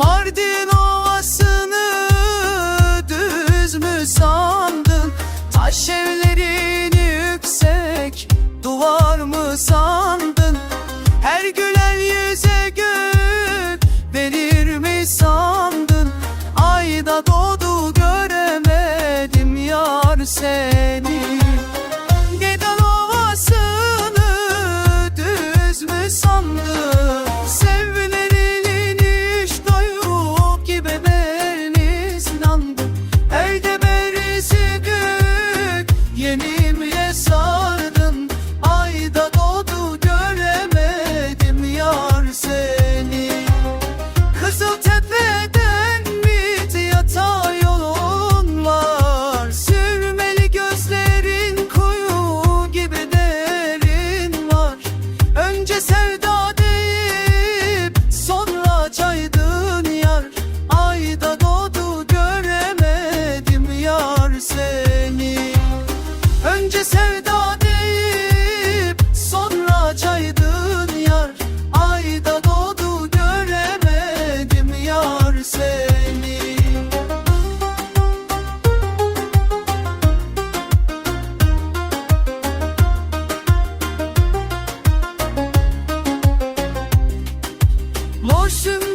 Mardin beni düşüm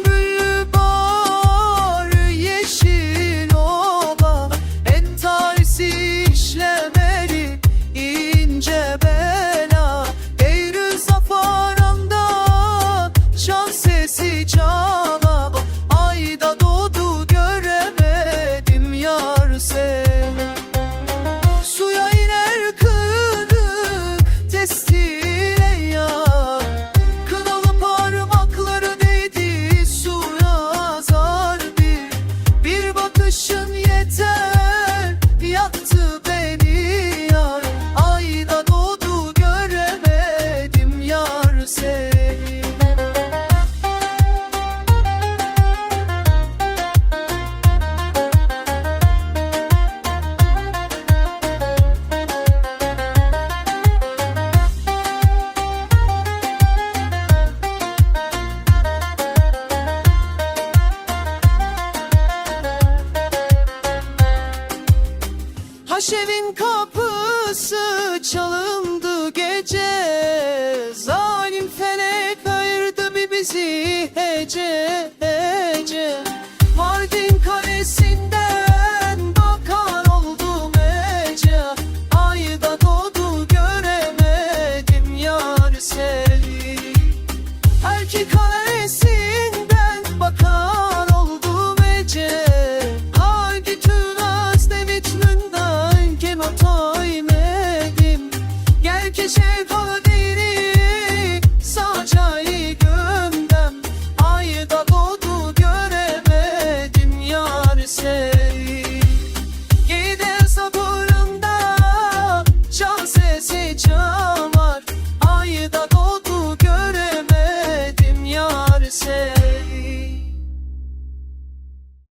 Boş evin kapısı çalındı gece. Zalim felek ayırdı bir bizi hece.